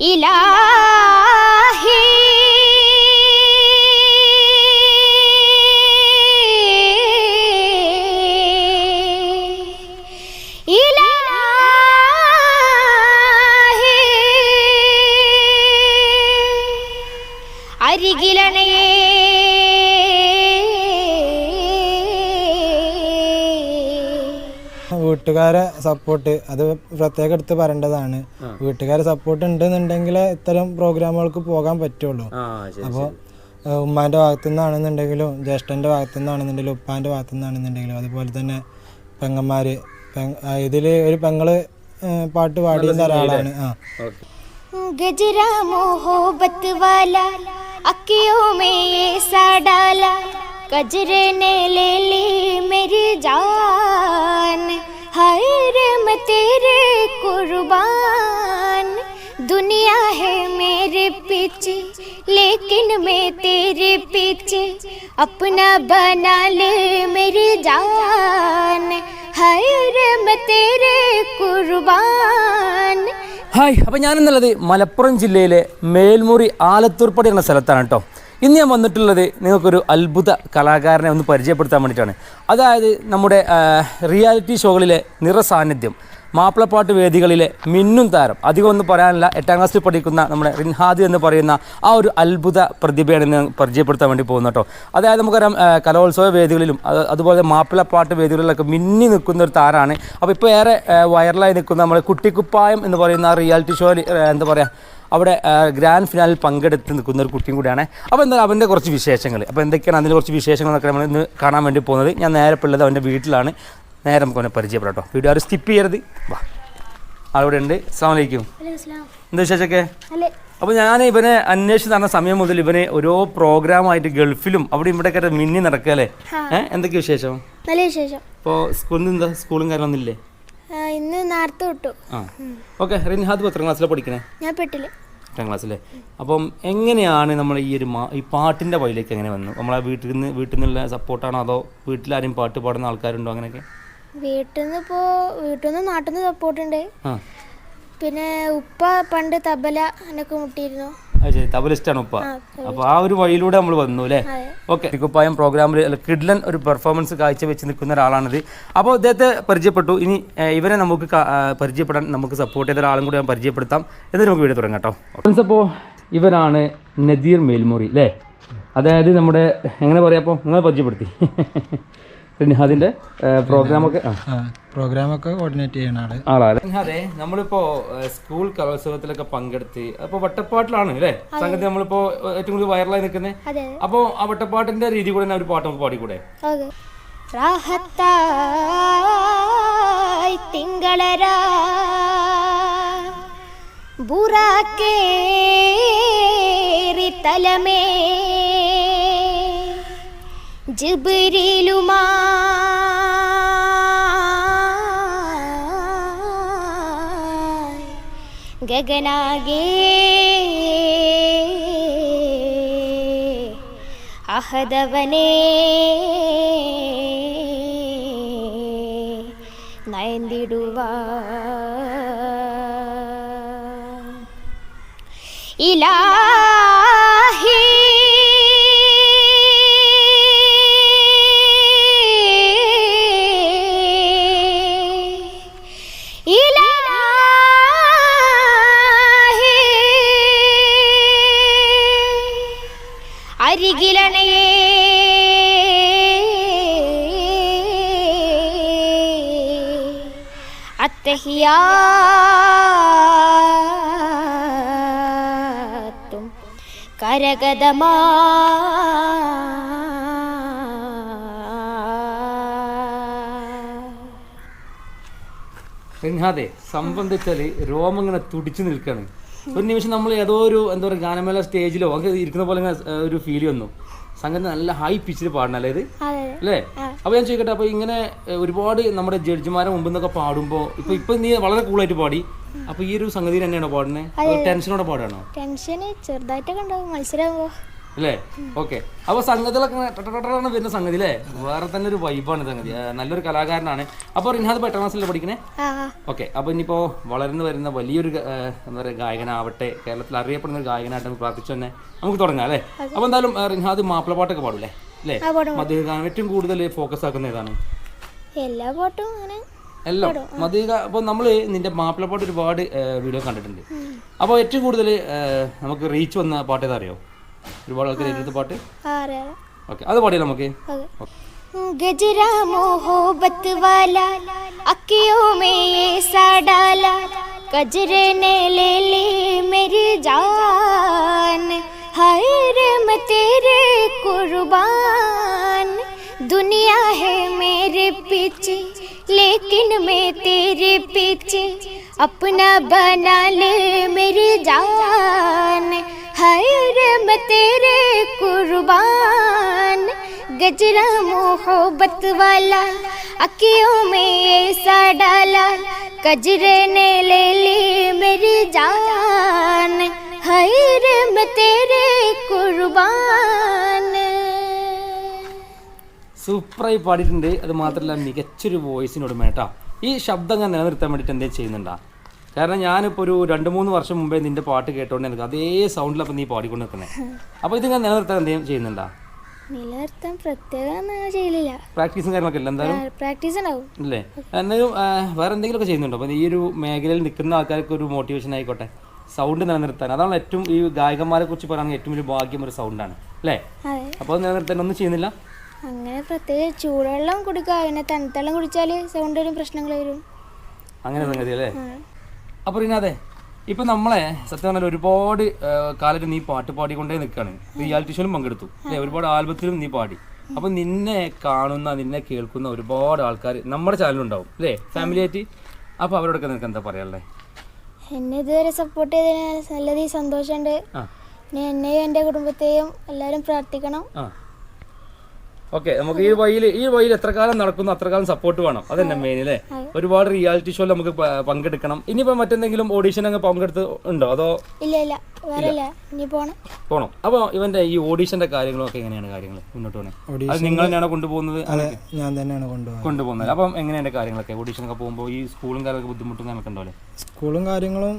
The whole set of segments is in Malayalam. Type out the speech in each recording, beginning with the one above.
ഇലാഹി. അരികിലണയേ വീട്ടുകാരെ സപ്പോർട്ട് അത് പ്രത്യേകം എടുത്ത് പറയേണ്ടതാണ് വീട്ടുകാരെ സപ്പോർട്ട് ഉണ്ടെന്നുണ്ടെങ്കിൽ ഇത്തരം പ്രോഗ്രാമുകൾക്ക് പോകാൻ പറ്റുള്ളൂ ആ ശരി അപ്പോൾ ഉമ്മാൻ്റെ ഭാഗത്തു നിന്നാണെന്നുണ്ടെങ്കിലും ജ്യേഷ്ഠൻ്റെ ഭാഗത്തു നിന്നാണെന്നുണ്ടെങ്കിലും ഉപ്പാൻ്റെ ഭാഗത്തു നിന്നാണെന്നുണ്ടെങ്കിലും അതുപോലെ തന്നെ പെങ്ങന്മാർ ഇതിൽ ഒരു പെങ്ങള് ഏഹ്, പാട്ട് പാടിയ ഒരാളാണ് ആ ഓക്കെ गजरा मोहब्बत वाला अखियों में ये सा डाला गजरे ने ले ली मेरी जान दुनिया है मेरे पीछे लेकिन मैं तेरे पीछे अपना बना ले मेरी जान हाय रे मैं तेरे कुर्बान ഹായ് അപ്പം ഞാനെന്നുള്ളത് മലപ്പുറം ജില്ലയിലെ മേൽമുറി ആലത്തൂർപ്പടി എന്ന സ്ഥലത്താണ് കേട്ടോ ഇന്ന് ഞാൻ വന്നിട്ടുള്ളത് നിങ്ങൾക്കൊരു അത്ഭുത കലാകാരനെ ഒന്ന് പരിചയപ്പെടുത്താൻ വേണ്ടിയിട്ടാണ് അതായത് നമ്മുടെ ആ, റിയാലിറ്റി ഷോകളിലെ നിറസാന്നിധ്യം മാപ്പിളപ്പാട്ട് വേദികളിലെ മിന്നും താരം. അധികം ഒന്നും പറയാനില്ല. എട്ടാം ക്ലാസ്സിൽ പഠിക്കുന്ന നമ്മുടെ റിൻഹാദ് എന്ന് പറയുന്ന ആ ഒരു അത്ഭുത പ്രതിഭയാണ് ഇന്ന് പരിചയപ്പെടുത്താൻ വേണ്ടി പോകുന്നത് കേട്ടോ. അതായത് നമുക്കറിയാം കലോത്സവ വേദികളിലും അതുപോലെ മാപ്പിളപ്പാട്ട് വേദികളിലൊക്കെ മിന്നി നിൽക്കുന്ന ഒരു താരമാണ് അപ്പോൾ ഇപ്പോൾ ഏറെ വൈറലായി നിൽക്കുന്ന നമ്മുടെ കുട്ടിക്കുപ്പായം എന്ന് പറയുന്ന ആ റിയാലിറ്റി ഷോയിൽ എന്താ പറയുക അവിടെ ഗ്രാൻഡ് ഫിനാലിൽ പങ്കെടുത്ത് നിൽക്കുന്ന ഒരു കുട്ടിയും കൂടിയാണ്. അപ്പോൾ എന്താ അവന്റെ കുറച്ച് വിശേഷങ്ങൾ അപ്പോൾ എന്തൊക്കെയാണ് അതിന്റെ കുറച്ച് വിശേഷങ്ങളൊക്കെ നമ്മൾ ഇന്ന് കാണാൻ വേണ്ടി പോകുന്നത്? ഞാൻ നേരെ പിള്ളത് അവന്റെ വീട്ടിലാണ്. നേരെ നമുക്ക് അവനെ പരിചയപ്പെടാം കേട്ടോ വീഡിയോ ആരും സ്കിപ്പ് ചെയ്യരുത്. വാ. അവിടെ ഉണ്ട്. അസ്സാം വലൈക്കും എന്താ വിശേഷമൊക്കെ? അപ്പോൾ ഞാൻ ഇവനെ അന്വേഷിച്ച് നടന്ന സമയം മുതൽ ഇവനെ ഓരോ പ്രോഗ്രാമായിട്ട് ഗൾഫിലും അവിടെ ഇവിടെ ഒക്കെ മിന്നി നടക്കല്ലേ ഏഹ് എന്തൊക്കെ വിശേഷം? നല്ല വിശേഷം. ഇപ്പോൾ സ്കൂളിൽ നിന്ന് എന്താ? സ്കൂളും കാര്യമൊന്നുമില്ലേ ആ, ഇന്ന് നേരത്തെ വിട്ടു. ആ. ഓക്കെ റിൻഹാദ് എത്ര ക്ലാസ്സിലാണ് പഠിക്കണേ? ഞാൻ പെട്ടില്ല എട്ടാം ക്ലാസ്സിലെ? അപ്പം എങ്ങനെയാണ് നമ്മൾ ഈ ഒരു മാ ഈ പാട്ടിന്റെ വഴിയിലേക്ക് എങ്ങനെ വന്നു? നമ്മളെ വീട്ടിൽ നിന്ന് വീട്ടിൽ നിന്നുള്ള സപ്പോർട്ടാണോ അതോ വീട്ടിലാരും പാട്ട് പാടുന്ന ആൾക്കാരുണ്ടോ അങ്ങനെയൊക്കെ? വീട്ടിൽ നിന്ന് ഇപ്പോൾ വീട്ടിൽ നിന്ന് നാട്ടിൽ നിന്ന് സപ്പോർട്ട് ഉണ്ട് പിന്നെ ഉപ്പ പണ്ട് തബല എന്നൊക്കെ മുട്ടിയിരുന്നു. ശരി. തബലിസ്റ്റാണ് ഉപ്പ. ആ, അപ്പോൾ ആ ഒരു വഴിയിലൂടെ നമ്മൾ വന്നു അല്ലേ? ഓക്കെ. കുപ്പായം പ്രോഗ്രാമിൽ കിഡ്ലൻ ഒരു പെർഫോമൻസ് കാഴ്ചവെച്ച് നിൽക്കുന്ന ഒരാളാണിത്. അപ്പോൾ ഇദ്ദേഹത്തെ പരിചയപ്പെട്ടു. ഇനി ഇവരെ നമുക്ക് പരിചയപ്പെടാൻ നമുക്ക് സപ്പോർട്ട് ചെയ്ത ഒരാളും കൂടി ഞാൻ പരിചയപ്പെടുത്താം. എന്നിട്ട് നമുക്ക് വീഡിയോ തുടങ്ങാം കേട്ടോ. ഫ്രണ്ട്സ് അപ്പോൾ ഇവരാണ് നദീർ മേൽമുറി അല്ലേ? അതായത് നമ്മുടെ എങ്ങനെ പറയാം അപ്പോൾ നിങ്ങളെ പരിചയപ്പെടുത്തി. റിൻഹാദിന്റെ പ്രോഗ്രാമൊക്കെ? പ്രോഗ്രാമൊക്കെ കോർഡിനേറ്റ് ചെയ്യുന്ന ആൾ. ആളാണ്. അതെ നമ്മളിപ്പോ സ്കൂൾ കലോത്സവത്തിലൊക്കെ പങ്കെടുത്ത് അപ്പൊ വട്ടപ്പാട്ടിലാണ് അല്ലേ? സംഗതി നമ്മളിപ്പോ ഏറ്റവും കൂടുതൽ വൈറലായി നിൽക്കുന്നത് അതെ. അപ്പോ ആ വട്ടപ്പാട്ടിന്റെ രീതി കൂടെ ഒരു പാട്ട് നമുക്ക് പാടിക്കൂടെ? തിങ്കളരാ ബുറാക്കേറി തലമേ ഗഗനാഗേ അഹദവനേ നയന്തിടുവാ ഇലാഹി അത്തഹിയാത്തും കരഗതമാ. റിൻഹാദെ സംബന്ധിച്ചാൽ രോമം ഇങ്ങനെ തുടിച്ചു നിൽക്കാണ്. ഒരു നിമിഷം നമ്മൾ ഏതോ ഒരു എന്താ പറയുക ഗാനമേള സ്റ്റേജിലോ അങ്ങനെ ഇരിക്കുന്ന പോലെ ഒരു ഫീൽ വന്നു. സംഗതി നല്ല ഹൈ പിച്ചിൽ പാടണല്ലേ ഇത്? അല്ലേ? അപ്പൊ ഞാൻ ചോദിക്കട്ടെ അപ്പൊ ഇങ്ങനെ ഒരുപാട് നമ്മുടെ ജഡ്ജിമാരെ മുമ്പിൽ നിന്നൊക്കെ പാടുമ്പോ ഇപ്പൊ ഇപ്പൊ നീ വളരെ കൂളായിട്ട് പാടി. അപ്പൊ ഈ ഒരു സംഗതി തന്നെയാണോ പാടുന്നത് ടെൻഷനോടെ പാടാണോ ടെൻഷന് ചെറുതായിട്ടൊക്കെ ഉണ്ടാവും മത്സരമാകുമ്പോ അല്ലേ? ഓക്കെ. അപ്പൊ സംഗതികളൊക്കെ വരുന്ന സംഗതി അല്ലേ? വേറെ തന്നെ ഒരു വൈബാണ് സംഗതി. നല്ലൊരു കലാകാരനാണ്. അപ്പോൾ റിൻഹാദ് എട്ടാം ക്ലാസ്സിലല്ലേ പഠിക്കണേ. ഓക്കെ. അപ്പൊ ഇനിയിപ്പോ വളർന്നു വരുന്ന വലിയൊരു എന്താ പറയുക ഗായകനാവട്ടെ കേരളത്തിൽ അറിയപ്പെടുന്ന ഒരു ഗായകനായിട്ട് നമുക്ക് പ്രാർത്ഥിച്ചു തന്നെ നമുക്ക് തുടങ്ങാം അല്ലേ? അപ്പൊ എന്തായാലും റിഹാദ് റിൻഹാദ് മാപ്പിളപ്പാട്ടൊക്കെ പാടൂലേ അല്ലേ? മധുഗാനം ഏറ്റവും കൂടുതൽ ഫോക്കസ് ആക്കുന്ന ഏതാണ്? എല്ലാ പാട്ടും അങ്ങനെ എല്ലാം. മധുക അപ്പോൾ നമ്മൾ നിന്റെ മാപ്പിളപ്പാട്ട് ഒരുപാട് വീഡിയോ കണ്ടിട്ടുണ്ട്. അപ്പോൾ ഏറ്റവും കൂടുതൽ നമുക്ക് റീച്ച് വന്ന പാട്ട് ഏതാ അറിയോ? ഒരുപാട് ആൾക്കാർ എഴുതുന്ന പാട്ട് ആ അറിയാം ഓക്കെ അത് പാടിയാലോ നമുക്ക് अगर गजरा मोहब्बत वाला अखियों में ये सा डाला गजरे ने ले ली मेरी जान हाय रे मैं तेरे कुर्बान दुनिया है मेरे पीछे लेकिन मैं तेरे पीछे अपना बना ले मेरी जान हाय रे मैं तेरे कुर्बान गजरा मोहब्बत वाला अखियों में ऐसा डाला गजरे ने ले ली मेरी जान हाय रे मैं तेरे कुर्बान സൂപ്പറായി പാടിയിട്ടുണ്ട് അത് മാത്രമല്ല മികച്ചൊരു വോയിസിനോട് മേട്ടാ ഈ ശബ്ദം ഞാൻ നിലനിർത്താൻ വേണ്ടിയിട്ട് എന്തെങ്കിലും ചെയ്യുന്നുണ്ടാ കാരണം ഞാനിപ്പോൾ ഒരു രണ്ട് മൂന്ന് വർഷം മുമ്പേ നിന്റെ പാട്ട് കേട്ടോണ്ട് എനിക്ക് അതേ സൗണ്ടിലപ്പം നീ പാടിക്കൊണ്ട് നിൽക്കുന്നത് അപ്പോൾ ഇത് ഞാൻ നിലനിർത്താൻ എന്തെങ്കിലും ചെയ്യുന്നുണ്ടോ? നിലനിർത്താൻ പ്രത്യേകം ഒന്നും ചെയ്യലില്ല. പ്രാക്ടീസും കാര്യങ്ങളൊക്കെ ഇല്ല എന്തായാലും? പ്രാക്ടീസ് ഉണ്ടാവും. അല്ലേ ആ, വേറെ എന്തെങ്കിലുമൊക്കെ ചെയ്യുന്നുണ്ടോ? അപ്പോൾ ഈ ഒരു മേഖലയിൽ നിൽക്കുന്ന ആൾക്കാർക്ക് ഒരു മോട്ടിവേഷൻ ആയിക്കോട്ടെ. സൗണ്ട് നിലനിർത്താൻ. അതാണ് ഏറ്റവും ഈ ഗായകന്മാരെ കുറിച്ച് പറയുകയാണെങ്കിൽ ഏറ്റവും വലിയ ഭാഗ്യം ഒരു സൗണ്ടാണ് അല്ലേ? അപ്പോൾ നിലനിർത്താൻ ഒന്നും ചെയ്യുന്നില്ല? അങ്ങനെ പ്രത്യേകിച്ച് ചൂടുവെള്ളം കുടിക്കുക. പിന്നെ തണുത്തള്ളം കുടിച്ചാൽ സൗണ്ട് വരും പ്രശ്നങ്ങൾ വരും. അങ്ങനെ സംഗതി അല്ലേ? അപ്പോൾ പിന്നെ അതെ ഇപ്പൊ നമ്മളെ സത്യം പറഞ്ഞാൽ ഒരുപാട് കാലത്ത് നീ പാട്ട് പാടിക്കൊണ്ടേ നിൽക്കുകയാണ് റിയാലിറ്റി ഷോയിലും പങ്കെടുത്തു. അല്ലെ? ഒരുപാട് ആൽബത്തിലും നീ പാടി. അപ്പൊ നിന്നെ കാണുന്ന നിന്നെ കേൾക്കുന്ന ഒരുപാട് ആൾക്കാർ നമ്മുടെ ചാനലുണ്ടാവും അല്ലേ? ഫാമിലി ആയിട്ട്. അപ്പൊ അവരോടൊക്കെ നിനക്ക് എന്താ പറയാനുള്ളത് എന്നെ ഇതുവരെ സപ്പോർട്ട് ചെയ്തതിന് നല്ലതീ സന്തോഷമുണ്ട് എന്നെയും എന്റെ കുടുംബത്തെയും എല്ലാവരും പ്രാർത്ഥിക്കണം. ഓക്കെ നമുക്ക് ഈ വഴിയിൽ ഈ വഴിയിൽ എത്ര കാലം നടക്കുന്നു അത്ര കാലം സപ്പോർട്ട് വേണം. അതന്നെ മെയിൻ അല്ലേ ഒരുപാട് റിയാലിറ്റി ഷോയിൽ നമുക്ക് പങ്കെടുക്കണം. ഇനിയിപ്പോ മറ്റെന്തെങ്കിലും ഓഡീഷൻ അങ്ങ് പങ്കെടുത്ത് ഉണ്ടോ? അതോ ഇല്ല ഇല്ല. വേറെ ഇനി പോണം. പോണം? അപ്പോൾ ഇവന്റെ ഈ ഓഡീഷന്റെ കാര്യങ്ങളൊക്കെ എങ്ങനെയാണ് കാര്യങ്ങൾ മുന്നോട്ട് പോകണേ അത് നിങ്ങൾ തന്നെയാണ് കൊണ്ടുപോകുന്നത്? ഞാൻ തന്നെയാണ് കൊണ്ടുപോകുന്നത്. കൊണ്ടുപോകുന്നത്. അപ്പം എങ്ങനെയാണ് കാര്യങ്ങളൊക്കെ? ഓഡീഷനൊക്കെ പോകുമ്പോൾ ഈ സ്കൂളും കാര്യങ്ങളൊക്കെ ബുദ്ധിമുട്ടും കാര്യങ്ങളൊക്കെ ഉണ്ടോ സ്കൂളും കാര്യങ്ങളും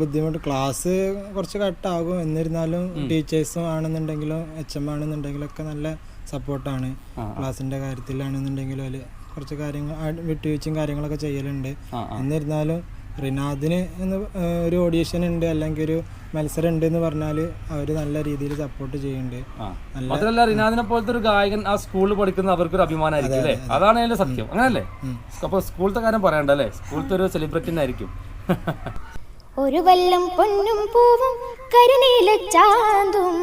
ബുദ്ധിമുട്ട്. ക്ലാസ് കുറച്ച് കട്ടാകും എന്നിരുന്നാലും ടീച്ചേഴ്സും ആണെന്നുണ്ടെങ്കിലും എച്ച് എം ആണെന്നുണ്ടെങ്കിലും ഒക്കെ നല്ല സപ്പോർട്ടാണ്. ക്ലാസ്സിന്റെ കാര്യത്തിലാണെന്നുണ്ടെങ്കിലും അതിൽ കുറച്ച് കാര്യങ്ങൾ വിട്ടുവീഴ്ചയും കാര്യങ്ങളൊക്കെ ചെയ്യലുണ്ട്. എന്നിരുന്നാലും റിനാദിന് എന്ന് ഒരു ഓഡിഷൻ ഉണ്ട് അല്ലെങ്കിൽ ഒരു മത്സരം ഉണ്ട് എന്ന് പറഞ്ഞാൽ അവർ നല്ല രീതിയിൽ സപ്പോർട്ട് ചെയ്യുന്നുണ്ട്. മാത്രമല്ല റിനാദിനെ പോലത്തെ ഒരു ഗായകൻ ആ സ്കൂളിൽ പഠിക്കുന്ന അവർക്കൊരു അഭിമാനമായിരിക്കും അല്ലേ? അതാണ് അതിന്റെ സത്യം. അങ്ങനല്ലേ? അപ്പൊ സ്കൂളത്തെ കാര്യം പറയണ്ട അല്ലേ? സ്കൂളത്തെ ഒരു സെലിബ്രിറ്റി ആയിരിക്കും ഒരു വല്ലം പൊന്നും പൂവും കരുനീല ചാന്തും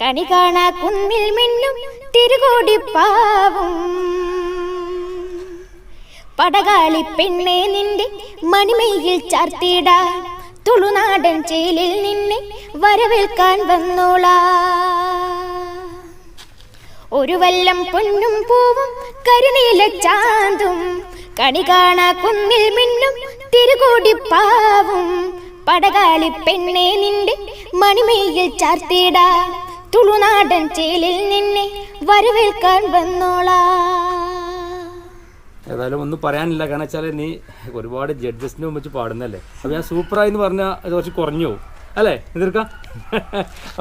കണി കാണാ കുന്നിൽ മിന്നും തിരുകോടിപ്പാവും പടകാളി പെണ്ണെ നിന്റെ മണിമയിൽ ചാർത്തിടാ. തുളുനാടൻ ചേലിൽ നിന്നെ വരവേൽക്കാൻ വന്നോളാ. ഒരു വല്ലം പൊന്നും പൂവും കരുനീല ചാന്തും കണി കാണാ കുന്നിൽ മിന്നും തിരുകോടിപ്പാവും പടകാളി പെണ്ണെ നിന്റെ മണിമയിൽ ചാർത്തിടാ. തുളുനാടൻ ചേലിൽ നിന്നെ വരവേൽക്കാൻ വന്നോളാ. ഏതായാലും ഒന്നും പറയാനില്ല. കാരണം വെച്ചാൽ നീ ഒരുപാട് ജഡ്ജസിന് മുമ്പ് പാടുന്നല്ലേ അപ്പൊ ഞാൻ സൂപ്പറായി എന്ന് പറഞ്ഞാൽ അത് കുറച്ച് കുറഞ്ഞു അല്ലേ? എതിർക്കാം?